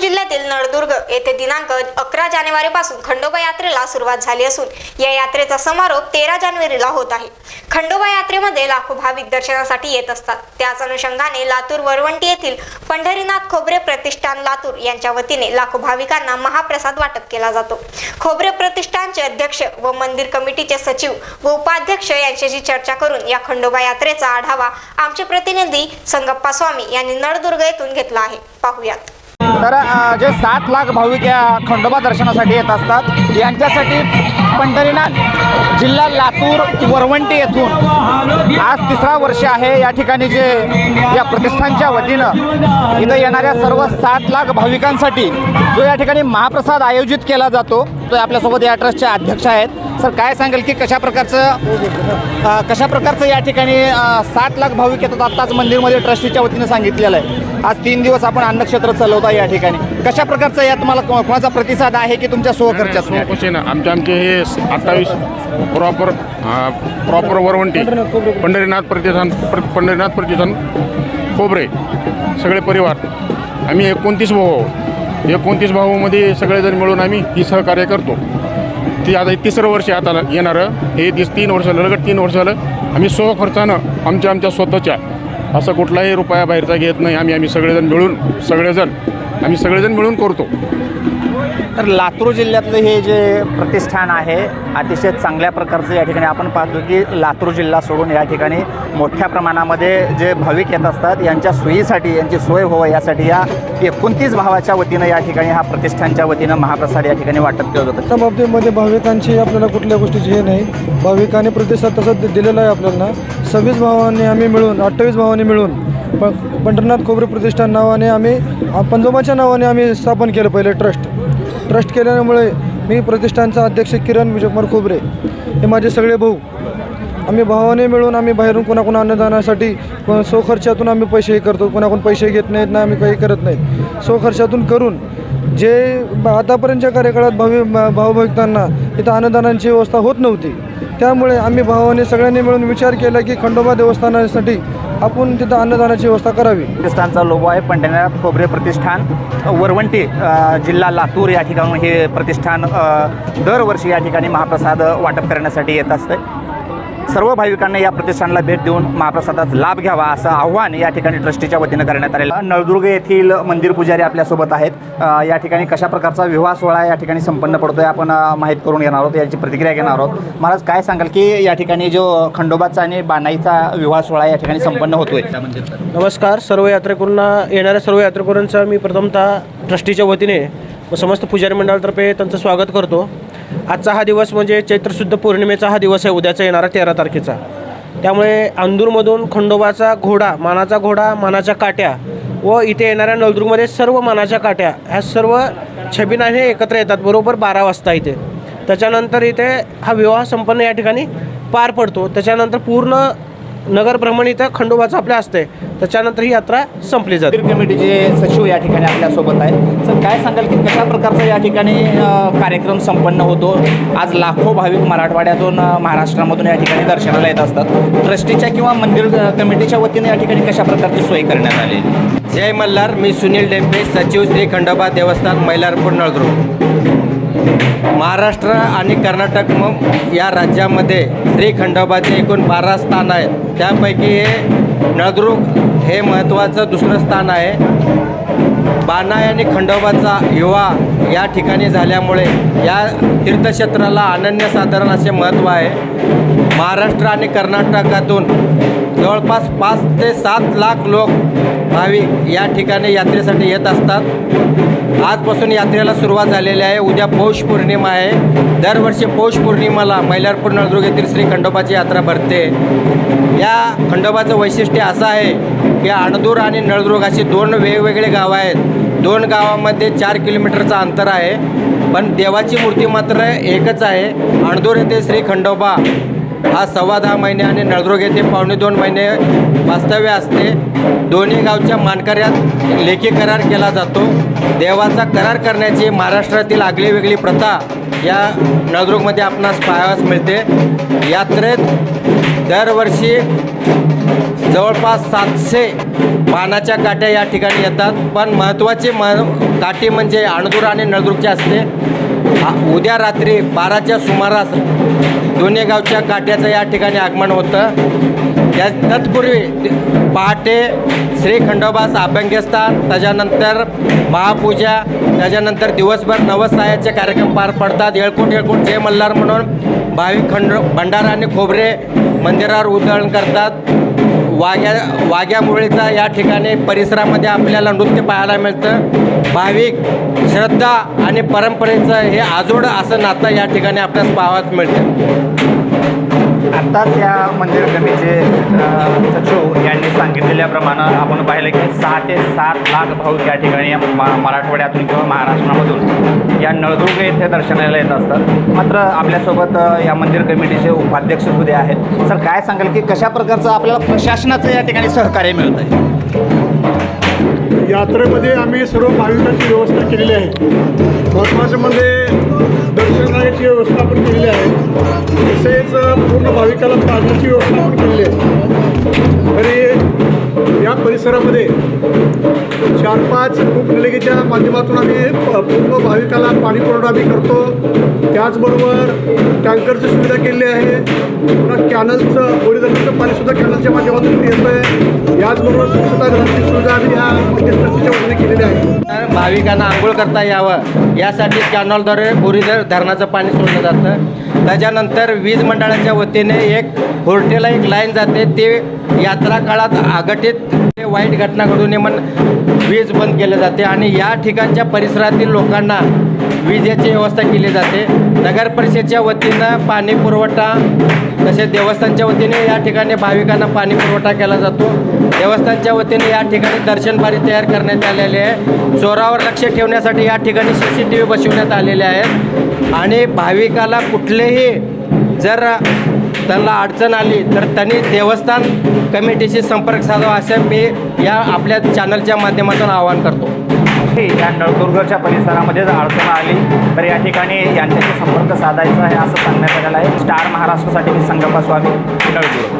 जिल्ह्यातील नळदुर्ग येथे दिनांक अकरा जानेवारीपासून खंडोबा यात्रेला सुरुवात झाली असून या यात्रेचा समारोप तेरा जानेवारीला होत आहे. खंडोबा यात्रेमध्ये लाखो भाविक दर्शनासाठी येत असतात. त्याच अनुषंगाने लातूर वरवंटी येथील पंढरीनाथ खोबरे प्रतिष्ठान लातूर यांच्या वतीने लाखो भाविकांना महाप्रसाद वाटप केला जातो. खोबरे प्रतिष्ठानचे अध्यक्ष व मंदिर कमिटीचे सचिव व उपाध्यक्ष यांच्याशी चर्चा करून या खंडोबा यात्रेचा आढावा आमचे प्रतिनिधी संगप्पा स्वामी यांनी नळदुर्ग येथून घेतला आहे. पाहुयात. तर जे सात लाख भाविक या खंडोबा दर्शनासाठी येत असतात यांच्यासाठी पंढरीनाथ जिल्हा लातूर वरवंटी येथून आज तिसरा वर्ष आहे. या ठिकाणी जे या प्रतिष्ठानच्या वतीनं इथं येणाऱ्या सर्व सात लाख भाविकांसाठी जो या ठिकाणी महाप्रसाद आयोजित केला जातो तो आपल्यासोबत या ट्रस्टचे अध्यक्ष आहेत. सर काय सांगेल की कशा प्रकारचं अ, कशा प्रकारचं या ठिकाणी सात लाख भाविक येतात? आत्ताच मंदिरमध्ये ट्रस्टीच्या वतीनं सांगितलेलं आहे. आज तीन दिवस आपण अन्नक्षेत्र चालवता या ठिकाणी. कशा प्रकारचं या तुम्हाला को- कोणाचा प्रतिसाद आहे की तुमच्या स्वखर्चातून या ठिकाणी? ना आमचे आमचे हे अठ्ठावीस प्रॉपर प्रॉपर वरवंटी. पंढरीनाथ प्रतिष्ठान प्र- पंढरीनाथ प्रतिष्ठान खोबरे सगळे परिवार. आम्ही एकोणतीस भाऊ आहोत. एकोणतीस भाऊमध्ये सगळेजण मिळून आम्ही ही सहकार्य करतो. ती आता हे तिसरं वर्ष आहे आता येणारं. हे तीस तीन वर्ष झालं लगत तीन वर्ष झालं. आम्ही स्वखर्चानं आमच्या आमच्या स्वतःच्या असं कुठलाही रुपया बाहेरचा घेत नाही. आम्ही आम्ही सगळेजण मिळून सगळेजण आम्ही सगळेजण मिळून करतो. तर लातूर जिल्ह्यातलं हे जे प्रतिष्ठान आहे अतिशय चांगल्या प्रकारचं या ठिकाणी आपण पाहतो की लातूर जिल्हा सोडून या ठिकाणी मोठ्या प्रमाणामध्ये जे भाविक येत असतात यांच्या सोयीसाठी यांची सोय व्हावं यासाठी या एकोणतीस भावाच्या वतीनं या ठिकाणी हा प्रतिष्ठानच्या वतीनं महाप्रसाद या ठिकाणी वाटप केलं जातं. त्या बाबतीमध्ये भाविकांची आपल्याला कुठल्या गोष्टीची हे नाही. भाविकांनी प्रतिसाद तसं दिलेला आहे आपल्याला. सव्वीस भावांनी आम्ही मिळून अठ्ठावीस भावांनी मिळून प पंढरनाथ खोबरे प्रतिष्ठान नावाने आम्ही पंजोबाच्या नावाने आम्ही स्थापन केलं पहिले ट्रस्ट. ट्रस्ट केल्यामुळे मी प्रतिष्ठानचा अध्यक्ष किरण विजयकुमार खोबरे हे माझे सगळे भाऊ. आम्ही भावाने मिळून आम्ही बाहेरून कोणाकोणा अन्नदानासाठी स्वखर्चातून आम्ही पैसे हे करतो. कोणाकडून पैसे घेत नाहीत ना आम्ही काही करत नाहीत स्वखर्चातून करून जे आतापर्यंतच्या कार्यकाळात भावी भ- भावभक्तांना इथं अन्नदानांची व्यवस्था होत नव्हती त्यामुळे आम्ही भावाने सगळ्यांनी मिळून विचार केला की खंडोबा देवस्थानासाठी आपण तिथं अन्नदानाची व्यवस्था करावी. प्रतिष्ठानचा लोगो आहे पंढरीनाथ खोबरे प्रतिष्ठान. वरवंटी जिल्हा लातूर या ठिकाणून हे प्रतिष्ठान दरवर्षी या ठिकाणी महाप्रसाद वाटप करण्यासाठी येत असतं. सर्व भाविकांना या प्रतिष्ठानला भेट देऊन महाप्रसादाचा लाभ घ्यावा असं आव्हान या ठिकाणी ट्रस्टीच्या वतीनं करण्यात आलेलं नळदुर्ग येथील मंदिर पुजारी आपल्यासोबत आहेत. या ठिकाणी कशा प्रकारचा विवाह सोहळा या ठिकाणी संपन्न पडतोय आपण माहीत करून घेणार आहोत याची प्रतिक्रिया घेणार आहोत. महाराज काय सांगाल की या ठिकाणी जो खंडोबाचा आणि बाणाईचा विवाह सोहळा या ठिकाणी संपन्न होतोय? नमस्कार. सर्व यात्रेकरूंना येणाऱ्या सर्व यात्रेकरूंचा मी प्रथमतः ट्रस्टीच्या वतीने व समस्त पुजारी मंडळातर्फे त्यांचं स्वागत करतो. आजचा हा दिवस म्हणजे चैत्रशुद्ध पौर्णिमेचा हा दिवस आहे उद्याचा येणारा तेरा तारखेचा. त्यामुळे अंदूरमधून खंडोबाचा घोडा मानाचा घोडा मानाच्या काट्या व इथे येणाऱ्या नळदुर्गमध्ये सर्व मानाच्या काट्या ह्या सर्व छबिनाने एकत्र येतात बरोबर बारा वाजता इथे. त्याच्यानंतर इथे हा विवाह संपन्न या ठिकाणी पार पडतो. त्याच्यानंतर पूर्ण नगर भ्रमण इथं खंडोबाचं आपल्या असते त्याच्यानंतर ही यात्रा संपली जाते. कमिटीचे सचिव या ठिकाणी आपल्यासोबत आहेत. सर काय सांगाल की कशा प्रकारचा या ठिकाणी कार्यक्रम संपन्न होतो? आज लाखो भाविक मराठवाड्यातून महाराष्ट्रामधून या ठिकाणी दर्शनाला येत असतात. ट्रस्टीच्या किंवा मंदिर कमिटीच्या वतीने या ठिकाणी कशा प्रकारची सोय करण्यात आली? जय मल्हार मी सुनील डेंपे सचिव श्री खंडोबा देवस्थान मैलारपूर नळदुर्ग. महाराष्ट्र आणि कर्नाटक या राज्यामध्ये श्री खंडोबाचे एकूण बारा स्थान आहेत. त्यापैकी हे नळदुर्ग हे महत्त्वाचं दुसरं स्थान आहे. बाणाय आणि खंडोबाचा विवाह या ठिकाणी झाल्यामुळे या तीर्थक्षेत्राला अनन्यसाधारण असे महत्त्व आहे. महाराष्ट्र आणि कर्नाटकातून जवळपास पाच ते सात लाख लोक भाविक या ठिकाणी यात्रेसाठी येत असतात. आजपासून यात्रेला सुरुवात झालेली आहे. उद्या पौष पौर्णिमा आहे. दरवर्षी पौष पौर्णिमाला मैलारपूर नळदुर्ग येथील श्री खंडोबाची यात्रा भरते. या खंडोबाचं वैशिष्ट्य असं आहे की अणदूर आणि नळदुर्ग अशी दोन वेगवेगळे गावं आहेत. दोन गावामध्ये चार किलोमीटरचं अंतर आहे. पण देवाची मूर्ती मात्र एकच आहे. अणदूर येथे श्री खंडोबा हा सव्वा दहा महिने आणि नळदुर्ग येथे पावणे दोन महिने वास्तव्य असते. दोन्ही गावच्या मानकऱ्यात लेखी करार केला जातो. देवाचा करार करण्याची महाराष्ट्रातील आगळी वेगळी प्रथा या नळदुर्गमध्ये आपणास पाहावयास मिळते. यात्रेत दरवर्षी जवळपास सातशे पानाच्या काट्या या ठिकाणी येतात. पण महत्त्वाची मह काठी म्हणजे अणदूर आणि नळदुर्गची असते. उद्या रात्री बाराच्या सुमारास दोन्ही गावच्या काट्याचं या ठिकाणी आगमन होतं. त्या तत्पूर्वी पहाटे श्री खंडोबास अभ्यंगस्थान त्याच्यानंतर महापूजा त्याच्यानंतर दिवसभर नवसायाचे कार्यक्रम पार पडतात. येळकोट येळकोट जय मल्हार म्हणून भाविक खंड भंडारा आणि खोबरे मंदिरावर उधळण करतात. वाघ्या वाघ्यामुळेचा या ठिकाणी परिसरामध्ये आपल्याला नृत्य पाहायला मिळतं. भाविक श्रद्धा आणि परंपरेचं हे आजोड असं नातं या ठिकाणी आपल्यास पाहावयास मिळतं. आत्ताच या मंदिर कमिटीचे सचिव यांनी सांगितलेल्याप्रमाणे आपण पाहिलं की सहा ते सात लाख भाविक या ठिकाणी म- मराठवाड्यातून किंवा महाराष्ट्रामधून या नळदुर्ग येथे दर्शनाला येत असतात. मात्र आपल्यासोबत या मंदिर कमिटीचे उपाध्यक्ष सुद्धा आहेत. सर काय सांगाल की कशा प्रकारचं आपल्याला प्रशासनाचं या ठिकाणी सहकार्य मिळतं आहे यात्रेमध्ये आम्ही सर्व भाविकांची व्यवस्था केलेली आहे. महत्त्वाचं म्हणजे व्यवस्था पण केलेली आहे. तसेच पूर्ण भाविकाला पाण्याची व्यवस्था पण केलेली आहे. तरी परिसरामध्ये चार पाच कूपनलिकेच्या माध्यमातून आम्ही पूर्ण भाविकाला पाणी पुरवठा आम्ही करतो. त्याचबरोबर टँकरची सुविधा केलेली आहे. पुन्हा कॅनलचं गोडीधरणाचं पाणीसुद्धा कॅनलच्या माध्यमातून येतं आहे याचबरोबर स्वच्छतागृहाची सुविधा आम्ही या मध्यस्थाच्या वतीने केलेली आहे. भाविकांना आंघोळ करता यावं. यासाठी कॅनॉलद्वारे बोरी धरणाचं पाणी सोडलं जातं. त्याच्यानंतर वीज मंडळाच्या वतीने एक होर्टेला एक लाईन जाते. ते यात्रा काळात आघटित वाईट घटना घडू नये म्हणून वीज बंद केली जाते आणि या ठिकाणच्या परिसरातील लोकांना विजेची व्यवस्था केली जाते. नगर परिषदेच्या वतीनं पाणी पुरवठा तसेच देवस्थानच्या वतीने या ठिकाणी भाविकांना पाणी पुरवठा केला जातो. देवस्थानच्या वतीने या ठिकाणी दर्शनबारी तयार करण्यात आलेली आहे. चोरावर लक्ष ठेवण्यासाठी या ठिकाणी सी सी टी व्ही बसवण्यात आलेले आहेत. आणि भाविकाला कुठलेही जर त्यांना अडचण आली तर त्यांनी देवस्थान कमिटीशी संपर्क साधावा असं मी या आपल्या चॅनलच्या माध्यमातून आवाहन करतो. या नळदुर्गच्या परिसरामध्ये जर अडचण आली तर या ठिकाणी यांच्याशी संपर्क साधायचा आहे असं सांगण्यात आलेलं आहे. स्टार महाराष्ट्रासाठी मी संगप्पा स्वामी. नळदुर्ग.